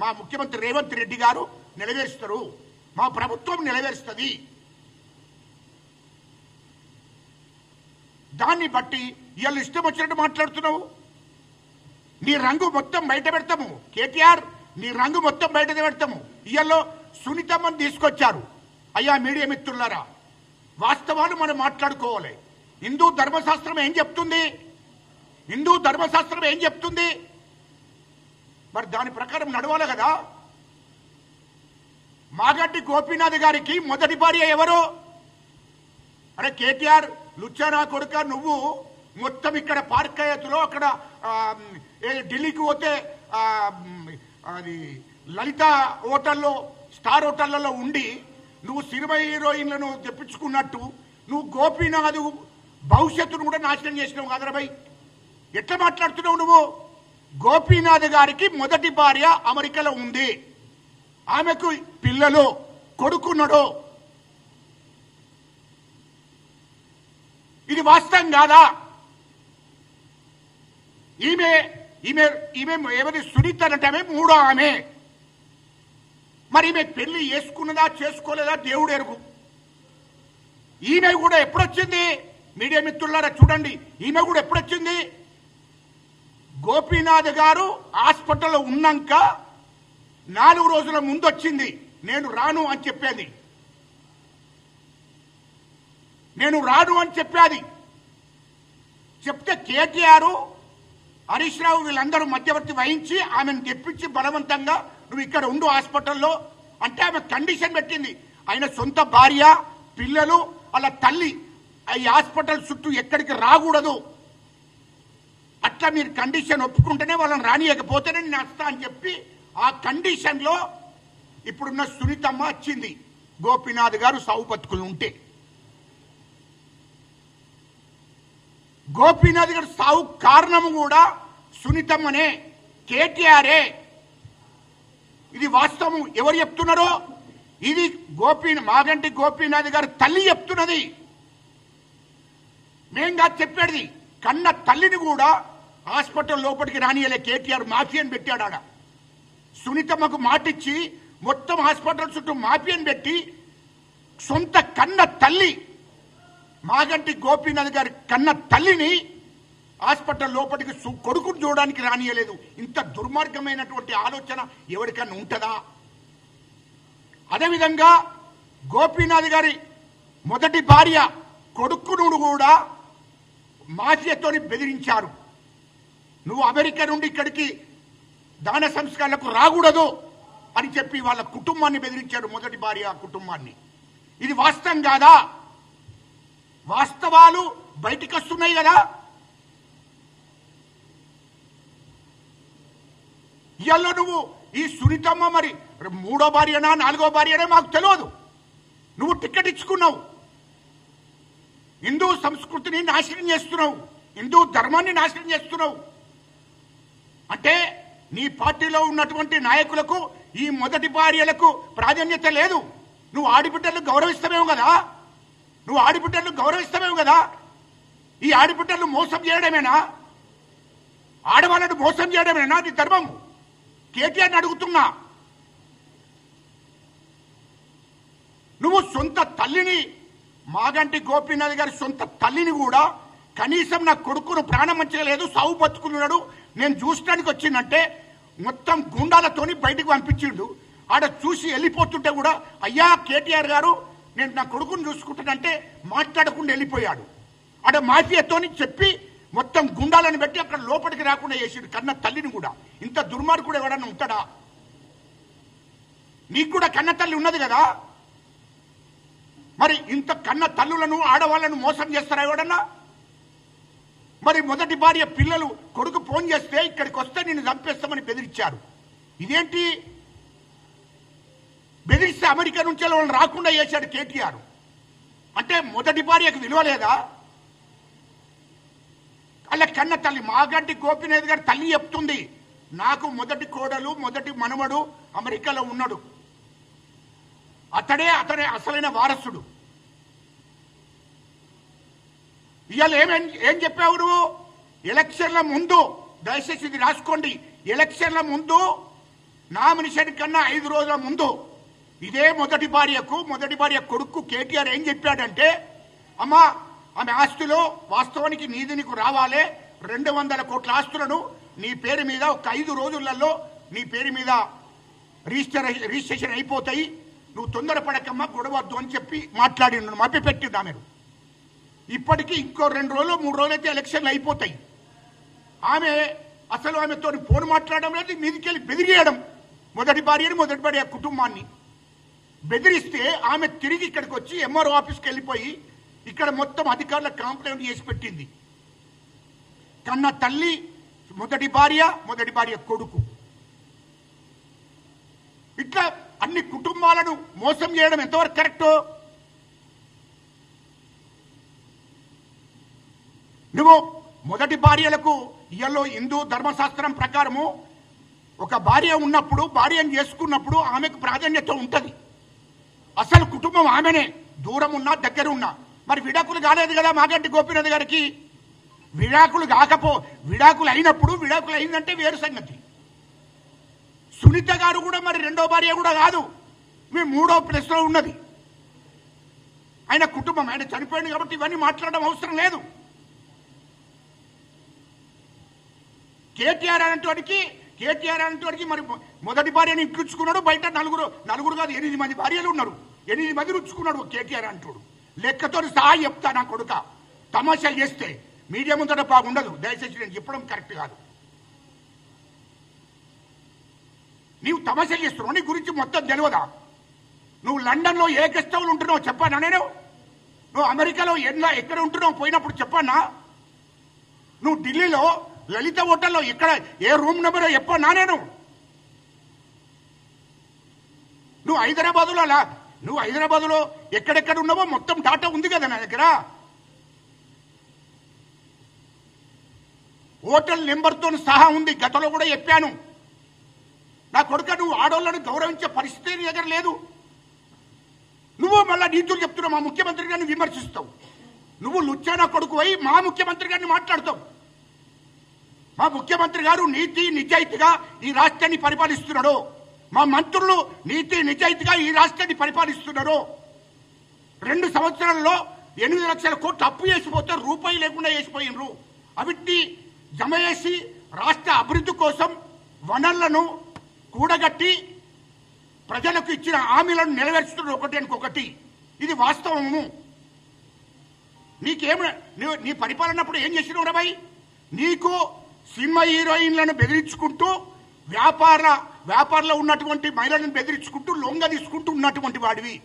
మా ముఖ్యమంత్రి రేవంత్ రెడ్డి గారు నెరవేరుస్తారు. మా ప్రభుత్వం నెరవేరుస్తుంది. దాన్ని బట్టి వీళ్ళు ఇష్టం వచ్చినట్టు మాట్లాడుతున్నావు. నీ రంగు మొత్తం బయట పెడతాము. కేటీఆర్ నీ రంగు మొత్తం బయట పెడతాము. ఇవాళ సునీతమ్మని తీసుకొచ్చారు. అయ్యా మీడియా మిత్రులారా వాస్తవాలు మనం మాట్లాడుకోవాలి. హిందూ ధర్మశాస్త్రం ఏం చెప్తుంది? హిందూ ధర్మశాస్త్రం ఏం చెప్తుంది? మరి దాని ప్రకారం నడవాలి కదా? మాగడ్డి గోపీనాథ్ గారికి మొదటి భార్య ఎవరు? అరే కేటీఆర్ లుచ్చానా కొడుక నువ్వు మొత్తం ఇక్కడ పార్క్ అయ్యతులో అక్కడ ఢిల్లీకి పోతే అది లలిత హోటల్లో స్టార్ హోటళ్ళలో ఉండి నువ్వు సినిమా హీరోయిన్లను తెప్పించుకున్నట్టు నువ్వు గోపీనాథ్ భవిష్యత్తును కూడా నాశనం చేసినావు కదరా భయ్ ఎట్లా మాట్లాడుతున్నావు నువ్వు? గోపీనాథ్ గారికి మొదటి భార్య అమెరికాలో ఉంది. ఆమెకు పిల్లలు కొడుకున్నాడు. ఇది వాస్తవం కాదా? ఈమె ఈమె ఈమె ఏమది సునీత అంటే మూడో ఆమె. మరి ఈమె పెళ్ళి చేసుకున్నదా చేసుకోలేదా? దేవుడు ఎరుగు. ఈమె కూడా ఎప్పుడొచ్చింది? మీడియా మిత్రులారా చూడండి. ఈమె కూడా ఎప్పుడొచ్చింది? గోపీనాథ్ గారు హాస్పిటల్లో ఉన్నాక నాలుగు రోజుల ముందు వచ్చింది నేను రాను అని చెప్పేది. నేను రాను అని చెప్పేది. చెప్తే కేటీఆర్ హరీష్ రావు వీళ్ళందరూ మధ్యవర్తి వహించి ఆమెను తెప్పించి బలవంతంగా నువ్వు ఇక్కడ ఉండు హాస్పిటల్లో అంటే ఆమె కండిషన్ పెట్టింది. ఆయన సొంత భార్య పిల్లలు వాళ్ళ తల్లి. ఈ హాస్పిటల్ చుట్టూ ఎక్కడికి రాకూడదు. అట్లా మీరు కండిషన్ ఒప్పుకుంటేనే వాళ్ళని రానియకపోతేనే నేను వస్తా అని చెప్పి ఆ కండిషన్లో ఇప్పుడున్న సునీతమ్మ వచ్చింది. గోపీనాథ్ గారు సావు బతుకులు ఉంటే. గోపీనాథ్ గారు సావు కారణం కూడా సునీతమ్మనే కేటీఆరే. ఇది వాస్తవం ఎవరు చెప్తున్నారో? ఇది గోపీ మాగంటి గోపీనాథ్ గారు తల్లి చెప్తున్నది. మేంగా చెప్పేది. కన్న తల్లిని కూడా హాస్పిటల్ లోపలికి రానియలే కేటీఆర్ మాఫియాని పెట్టాడు ఆడ. సునీతమ్మకు మాటిచ్చి మొత్తం హాస్పిటల్ చుట్టూ మాఫియాని పెట్టి సొంత కన్న తల్లి మాగంటి గోపీనాథ్ గారి కన్న తల్లిని హాస్పిటల్ లోపలికి కొడుకును చూడడానికి రానియలేదు. ఇంత దుర్మార్గమైనటువంటి ఆలోచన ఎవరికన్నా ఉంటుందా? అదేవిధంగా గోపీనాథ్ గారి మొదటి భార్య కొడుకును కూడా మాఫియాతోని బెదిరించారు. నువ్వు అమెరికా నుండి ఇక్కడికి దాన సంస్కారాలకు రాకూడదు అని చెప్పి వాళ్ళ కుటుంబాన్ని బెదిరించాడు మొదటి భార్య కుటుంబాన్ని. ఇది వాస్తవం కాదా? వాస్తవాలు బయటికి వస్తున్నాయి కదా? ఇవాళ నువ్వు ఈ సునీతమ్మ మరి మూడో భార్యనా నాలుగో భార్యనా మాకు తెలియదు. నువ్వు టికెట్ ఇచ్చుకున్నావు. హిందూ సంస్కృతిని నాశనం చేస్తున్నావు. హిందూ ధర్మాన్ని నాశనం చేస్తున్నావు. అంటే నీ పార్టీలో ఉన్నటువంటి నాయకులకు ఈ మొదటి భార్యలకు ప్రాధాన్యత లేదు. నువ్వు ఆడిబిడ్డలను గౌరవిస్తామేమో కదా? నువ్వు ఆడిపిట్టలు గౌరవిస్తామేమో కదా? ఈ ఆడిపిట్టలు మోసం చేయడమేనా? ఆడవాళ్ళను మోసం చేయడమేనా నీ ధర్మం? కేటీఆర్ని అడుగుతున్నా. నువ్వు సొంత తల్లిని మాగంటి గోపీనాథ్ గారి సొంత తల్లిని కూడా కనీసం నా కొడుకును ప్రాణం మంచిగా లేదు సాగు బతుకున్నాడు నేను చూసడానికి వచ్చిందంటే మొత్తం గుండాలతోని బయటకు పంపించిండు. ఆడ చూసి వెళ్ళిపోతుంటే కూడా అయ్యా కేటీఆర్ గారు నేను నా కొడుకును చూసుకుంటానంటే మాట్లాడకుండా వెళ్ళిపోయాడు. ఆడ మాఫియాతోని చెప్పి మొత్తం గుండాలను పెట్టి అక్కడ లోపలికి రాకుండా చేసిండు కన్న తల్లిని కూడా. ఇంత దుర్మార్గుడు ఎవడన్నా ఉంటాడా? నీకు కూడా కన్న తల్లి ఉన్నది కదా? మరి ఇంత కన్న తల్లులను ఆడవాళ్ళను మోసం చేస్తారా ఎవడన్నా? మరి మొదటి భార్య పిల్లలు కొడుకు ఫోన్ చేస్తే ఇక్కడికి వస్తే నిన్ను చంపేస్తామని బెదిరించారు. ఇదేంటి? బెదిరిస్తే అమెరికా నుంచి వాళ్ళని రాకుండా చేశాడు కేటీఆర్. అంటే మొదటి భార్యకు విలువ లేదా అలా కన్న తల్లి మాగంటి గోపినాథ్ గారి తల్లి చెప్తుంది నాకు మొదటి కోడలు మొదటి మనవడు అమెరికాలో ఉన్నాడు. అతడే అతడే అసలైన వారసుడు. ఇవాళ ఏమేం ఏం చెప్పావు నువ్వు? ఎలక్షన్ల ముందు దయచేసి ఇది రాసుకోండి. ఎలక్షన్ల ముందు నామినేషన్ కన్నా ఐదు రోజుల ముందు ఇదే మొదటి భార్యకు మొదటి భార్య కొడుకు కేటీఆర్ ఏం చెప్పాడంటే అమ్మా ఆమె ఆస్తులు వాస్తవానికి నీది నీకు రావాలే. రెండు వందల కోట్ల ఆస్తులను నీ పేరు మీద ఒక ఐదు రోజులలో నీ పేరు మీద రిజిస్టర్ రిజిస్ట్రేషన్ అయిపోతాయి. నువ్వు తొందరపడకమ్మా గొడవద్దు అని చెప్పి మాట్లాడి మభ్య పెట్టిండు ఆమెను. ఇప్పటికీ ఇంకో రెండు రోజులు మూడు రోజులు అయితే ఎలక్షన్లు అయిపోతాయి. ఆమె అసలు ఆమెతో ఫోన్ మాట్లాడడం లేదు మీదికెళ్ళి బెదిరియడం మొదటి భార్యని మొదటి భార్య కుటుంబాన్ని. బెదిరిస్తే ఆమె తిరిగి ఇక్కడికి వచ్చి ఎంఆర్ఓ ఆఫీస్కి వెళ్ళిపోయి ఇక్కడ మొత్తం అధికారుల కంప్లైంట్ చేసి పెట్టింది. కన్న తల్లి మొదటి భార్య మొదటి భార్య కొడుకు. ఇట్లా అన్ని కుటుంబాలను మోసం చేయడం ఎంతవరకు కరెక్టో? నువ్వు మొదటి భార్యలకు ఇయలో హిందూ ధర్మశాస్త్రం ప్రకారము ఒక భార్య ఉన్నప్పుడు భార్యను చేసుకున్నప్పుడు ఆమెకు ప్రాధాన్యత ఉంటుంది. అసలు కుటుంబం ఆమెనే. దూరం ఉన్నా దగ్గర ఉన్నా మరి విడాకులు కాలేదు కదా మాగంటి గోపీనాథ్ గారికి? విడాకులు కాకపో విడాకులు అయినప్పుడు విడాకులు అయిందంటే వేరు సంగతి. సునీత గారు కూడా మరి రెండో భార్య కూడా కాదు. మీ మూడో ప్లేస్లో ఉన్నది. ఆయన కుటుంబం ఆయన చనిపోయింది కాబట్టి ఇవన్నీ మాట్లాడడం అవసరం లేదు. కేటీఆర్ అనేటోడికి కేటీఆర్ అనేటోడికి మరి మొదటి భార్యను ఇప్పించుకున్నాడు బయట నలుగురు నలుగురు కాదు ఎనిమిది మంది భార్యలు ఉన్నారు. ఎనిమిది మంది రుచ్చుకున్నాడు కేటీఆర్ అంటాడు లెక్కతో సహా చెప్తా నా కొడుక. తమాషాలు చేస్తే మీడియా ముందర బాగుండదు. దయచేసి నేను చెప్పడం కరెక్ట్ కాదు. నీవు తమాషాలు చేస్తున్నావు. నీ గురించి మొత్తం తెలియదా? నువ్వు లండన్లో ఏ గెస్ట్ హౌస్ ఉంటున్నావు చెప్పానా నేను? నువ్వు అమెరికాలో ఎట్లా ఎక్కడ ఉంటున్నావు పోయినప్పుడు చెప్పానా నువ్వు ఢిల్లీలో లలిత హోటల్లో ఎక్కడ ఏ రూమ్ నెంబర్ ఎప్పో నేను నువ్వు హైదరాబాదులో అలా నువ్వు హైదరాబాదులో ఎక్కడెక్కడ ఉన్నావో మొత్తం డాటా ఉంది కదా నా దగ్గర. హోటల్ నెంబర్తో సహా ఉంది గతంలో కూడా చెప్పాను. నా కొడుక నువ్వు ఆడోళ్ళను గౌరవించే పరిస్థితి నీ దగ్గర లేదు. నువ్వు మళ్ళా నీతులు చెప్తున్నావు మా ముఖ్యమంత్రి గారిని విమర్శిస్తావు. నువ్వు లుచ్చానా కొడుకు అయి మా ముఖ్యమంత్రి గారిని మాట్లాడతావు. మా ముఖ్యమంత్రి గారు నీతి నిజాయితీగా ఈ రాష్ట్రాన్ని పరిపాలిస్తున్నాడు. మా మంత్రులు నీతి నిజాయితీగా ఈ రాష్ట్రాన్ని పరిపాలిస్తున్నారు రెండు సంవత్సరాల్లో ఎనిమిది లక్షల కోట్లు అప్పు చేసిపోతే రూపాయి లేకుండా చేసిపోయినరు. అవిటి జమ చేసి రాష్ట్ర అభివృద్ధి కోసం వనరులను కూడగట్టి ప్రజలకు ఇచ్చిన హామీలను నెరవేర్చుతున్నారు ఒకటి ఇంకొకటి. ఇది వాస్తవము. నీకేమి నీ పరిపాలనప్పుడు ఏం చేసినావు రబాయ్ నీకు సినిమా హీరోయిన్లను బెదిరించుకుంటూ వ్యాపార వ్యాపారంలో ఉన్నటువంటి మహిళలను బెదిరించుకుంటూ లొంగ తీసుకుంటూ ఉన్నటువంటి వాడివి.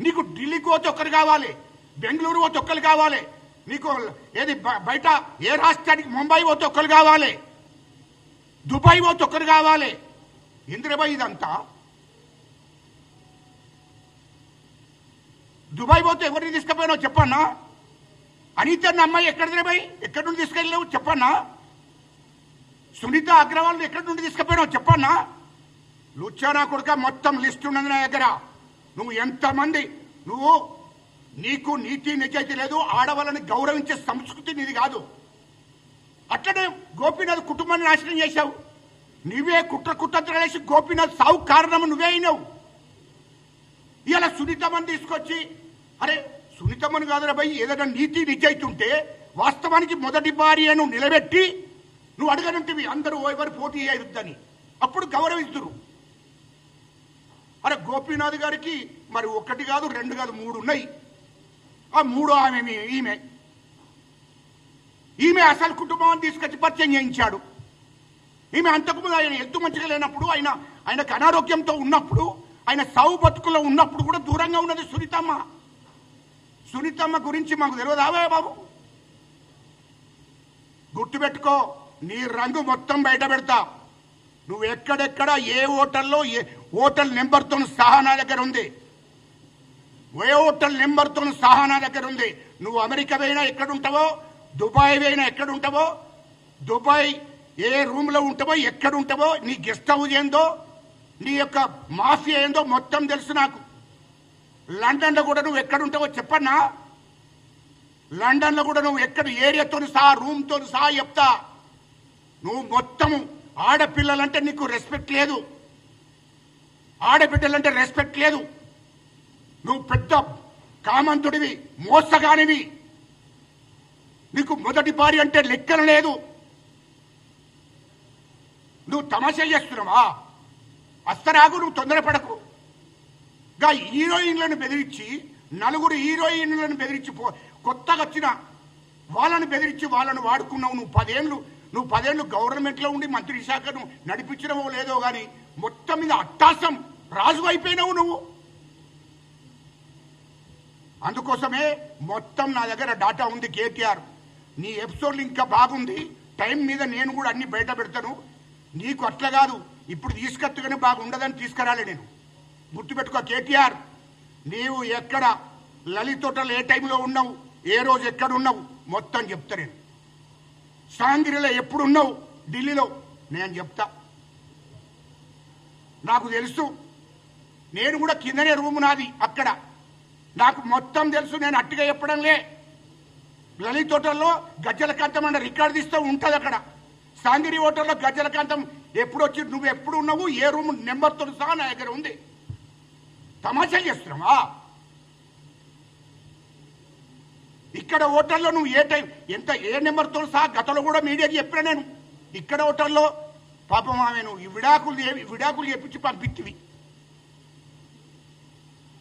నీకు ఢిల్లీకి పోతే ఒక్కరు కావాలి బెంగళూరు పోతే ఒక్కరు కావాలి నీకు ఏది బ- బయట ఏ రాష్ట్రానికి ముంబై పోతే ఒక్కరు కావాలి దుబాయ్ పోతే ఒక్కరు కావాలి. ఇంద్రబాయ్ ఇదంతా. దుబాయ్ పోతే ఎవరిని తీసుకుపోయినావు చెప్పన్నా? అనిత అమ్మాయి ఎక్కడ దిరబాయ్ ఎక్కడి నుండి తీసుకెళ్ళావు చెప్పన్నా? సునీత అగ్రవాల్ ఎక్కడి నుండి తీసుకుపోయినావు చెప్పన్నా? లుచ్చానా కొడుక మొత్తం లిస్ట్ ఉన్నది నా దగ్గర. నువ్వు ఎంతమంది నువ్వు నీకు నీతి నిజాయితీ లేదు ఆడవాళ్ళని గౌరవించే సంస్కృతి నీది కాదు. అట్లనే గోపీనాథ్ కుటుంబాన్ని నాశనం చేశావు. నువ్వే కుట్ర కుట్రేసి గోపీనాథ్ సావు కారణం నువ్వే అయినావు. ఇలా సునీతమని తీసుకొచ్చి అరే సునీతమ్మని కాదురా భయ్ ఏదైనా నీతి నిజాయితీ ఉంటే వాస్తవానికి మొదటి భార్యను నిలబెట్టి నువ్వు అడగనుంటివి అందరూ ఓ ఎవరు పోటీ చేయొద్దని అప్పుడు గౌరవిస్తురు అరే గోపీనాథ్ గారికి మరి ఒకటి కాదు రెండు కాదు మూడు ఉన్నాయి. ఆ మూడో ఆమె ఈమె. ఈమె అసలు కుటుంబాన్ని తీసుకొచ్చి పరిచయం చేయించాడు. ఈమె అంతకుముందు ఆయన ఎత్తు మంచిగా లేనప్పుడు ఆయన ఆయనకు అనారోగ్యంతో ఉన్నప్పుడు ఆయన సావు బతుకులో ఉన్నప్పుడు కూడా దూరంగా ఉన్నది సునీతమ్మ. సునీతమ్మ గురించి మాకు తెలియదావే బాబు? గుర్తుపెట్టుకో. నీ రంగు మొత్తం బయట పెడతా. నువ్వు ఎక్కడెక్కడ ఏ హోటల్లో ఏ హోటల్ నెంబర్తో సహా నా దగ్గర ఉంది. ఏ హోటల్ నెంబర్తో సహా నా దగ్గర ఉంది. నువ్వు అమెరికా పోయినా ఎక్కడ ఉంటావో దుబాయ్ పోయినా ఎక్కడ ఉంటావో దుబాయ్ ఏ రూమ్లో ఉంటావో ఎక్కడ ఉంటావో నీ గెస్ట్ హౌస్ ఏందో నీ యొక్క మాఫియా ఏందో మొత్తం తెలుసు నాకు. లండన్లో కూడా నువ్వు ఎక్కడ ఉంటావో చెప్పన్నా? లండన్లో కూడా నువ్వు ఎక్కడ ఏరియాతో సహా రూమ్తో సహా చెప్తా. నువ్వు మొత్తము ఆడపిల్లలంటే నీకు రెస్పెక్ట్ లేదు. ఆడబిడ్డలంటే రెస్పెక్ట్ లేదు. నువ్వు పెద్ద కామంతుడివి మోసగానివి. నీకు మొదటి భార్య అంటే లెక్కన లేదు. నువ్వు తమాషా చేస్తున్నావా? అస్తరాగు నువ్వు తొందరపడకు. గా హీరోయిన్లను బెదిరించి నలుగురు హీరోయిన్లను బెదిరించి పో కొత్తగా వచ్చిన వాళ్ళను బెదిరించి వాళ్ళను వాడుకున్నావు నువ్వు పదేళ్ళు. నువ్వు పదేళ్ళు గవర్నమెంట్లో ఉండి మంత్రి శాఖను నడిపించడమో లేదో కానీ మొత్తం మీద అట్టాసం రాజు అయిపోయినావు నువ్వు. అందుకోసమే మొత్తం నా దగ్గర డాటా ఉంది కేటీఆర్. నీ ఎపిసోడ్లు ఇంకా బాగుంది. టైం మీద నేను కూడా అన్ని బయట పెడతాను. నీకు అట్లా కాదు. ఇప్పుడు తీసుకొత్తగానే బాగుండదని తీసుకురాలే నేను. గుర్తుపెట్టుకో కేటీఆర్ నీవు ఎక్కడ లలితోటలు ఏ టైంలో ఉన్నావు? ఏ రోజు ఎక్కడ ఉన్నావు? మొత్తం చెప్తా నేను. సాంగిరిలో ఎప్పుడున్నావు? ఢిల్లీలో. నేను చెప్తా. నాకు తెలుసు. నేను కూడా కిందనే రూము నాది అక్కడ. నాకు మొత్తం తెలుసు నేను అట్టిగా చెప్పడం లే. లలిత్ హోటల్లో గజ్జల కాంతం అన్న రికార్డు తీస్తూ ఉంటుంది అక్కడ. సాంగిరి హోటల్లో గజ్జల కాంతం ఎప్పుడు వచ్చి నువ్వు ఎప్పుడు ఉన్నావు? ఏ రూమ్ నెంబర్తో సహా నా దగ్గర ఉంది. తమాషా చేస్తున్నావా? ఇక్కడ ఓటర్లో నువ్వు ఏ టైం ఎంత ఏ నెంబర్తో సహా గతంలో కూడా మీడియాకి చెప్పినా నేను. ఇక్కడ ఓటర్లో పాపం ఆమె నువ్వు ఈ విడాకులు విడాకులు చెప్పించి పంపించివి.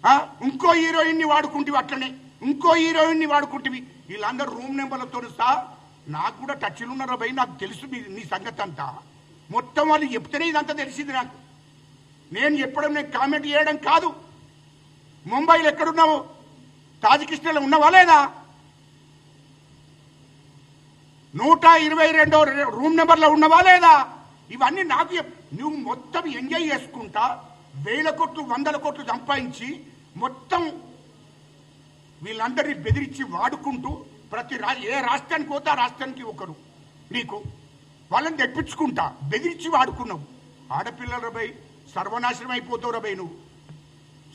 ఆ? ఇంకో హీరోయిన్ని వాడుకుంటివి అట్లనే. ఇంకో హీరోయిన్ని వాడుకుంటివి. వీళ్ళందరూ రూమ్ నెంబర్లతో సహా నాకు కూడా టచ్లు ఉన్నారా భయ్? నాకు తెలుసు మీ నీ సంగతి అంతా. మొత్తం వాళ్ళు చెప్తేనే ఇదంతా తెలిసింది నాకు. నేను చెప్పడం నేను కామెంట్ చేయడం కాదు. ముంబైలో ఎక్కడున్నావు? తాజకిస్తాన్లో ఉన్నావా లేదా? నూట ఇరవై రెండో రూమ్ నెంబర్లో ఉన్నవా లేదా? ఇవన్నీ నాకు చెప్- నువ్వు మొత్తం ఎంజాయ్ చేసుకుంటా వేల కోట్లు వందల కోట్లు సంపాదించి మొత్తం వీళ్ళందరినీ బెదిరించి వాడుకుంటూ ప్రతి రా ఏ రాష్ట్రానికి పోతే ఆ రాష్ట్రానికి ఒకరు. నీకు వాళ్ళని తెప్పించుకుంటా బెదిరించి వాడుకున్నావు. ఆడపిల్లల రబై సర్వనాశనం అయిపోతావు రబై నువ్వు.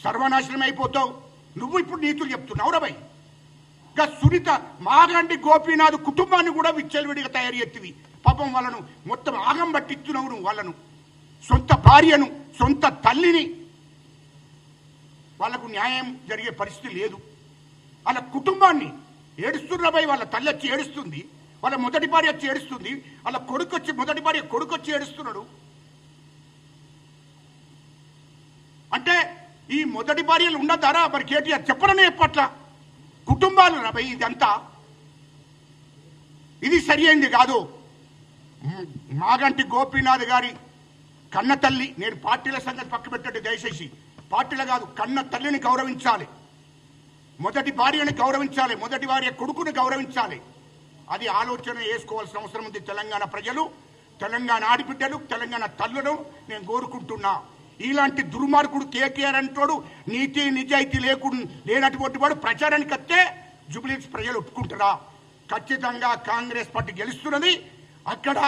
సర్వనాశనం అయిపోతావు. నువ్వు ఇప్పుడు నీతులు చెప్తున్నావు రబై ఇంకా సునీత మాగండి గోపీనాథ్ కుటుంబాన్ని కూడా విచ్చలవిడిగా తయారు చేతివి. పాపం వాళ్ళను మొత్తం ఆగం పట్టిస్తున్నావు నువ్వు వాళ్ళను. సొంత భార్యను సొంత తల్లిని వాళ్ళకు న్యాయం జరిగే పరిస్థితి లేదు. వాళ్ళ కుటుంబాన్ని ఏడుస్తున్నపై వాళ్ళ తల్లి వచ్చి ఏడుస్తుంది వాళ్ళ మొదటి భార్య వచ్చి ఏడుస్తుంది వాళ్ళ కొడుకు వచ్చి మొదటి భార్య కొడుకు వచ్చి ఏడుస్తున్నాడు. అంటే ఈ మొదటి భార్యలు ఉండద్దారా మరి కేటీఆర్ చెప్పరనే ఎప్పట్లా? కుటుంబాలు రాబై ఇదంతా. ఇది సరి కాదు. మాగంటి గోపీనాథ్ గారి కన్న తల్లి నేను పార్టీల సంగతి పక్క పెట్టండి దయచేసి. పార్టీల కాదు కన్న తల్లిని గౌరవించాలి. మొదటి భార్యని గౌరవించాలి మొదటి భార్య కొడుకుని గౌరవించాలి. అది ఆలోచన చేసుకోవాల్సిన అవసరం ఉంది తెలంగాణ ప్రజలు. తెలంగాణ ఆడిబిడ్డలు తెలంగాణ తల్లులను నేను కోరుకుంటున్నా. ఇలాంటి దుర్మార్గుడు కేకేఆర్ అంటాడు నీతి నిజాయితీ లేకుండా లేనటువంటి వాడు ప్రచారానికి వస్తే జూబ్లీస్ ప్రజలు ఒప్పుకుంటారా? ఖచ్చితంగా కాంగ్రెస్ పార్టీ గెలుస్తున్నది. అక్కడ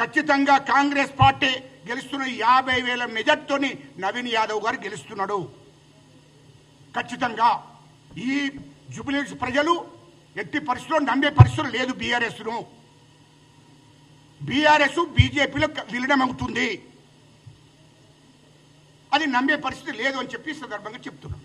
ఖచ్చితంగా కాంగ్రెస్ పార్టీ గెలుస్తున్న యాభై వేల మెజార్టీతోని నవీన్ యాదవ్ గారు గెలుస్తున్నాడు. ఖచ్చితంగా ఈ జూబిలీస్ ప్రజలు ఎట్టి పరిస్థితుల్లో నమ్మే పరిస్థితులు లేదు బీఆర్ఎస్ను. బీఆర్ఎస్ బీజేపీలో విలీనమవుతుంది. అది నమ్మే పరిస్థితి లేదు అని చెప్పి సందర్భంగా చెప్తున్నాం.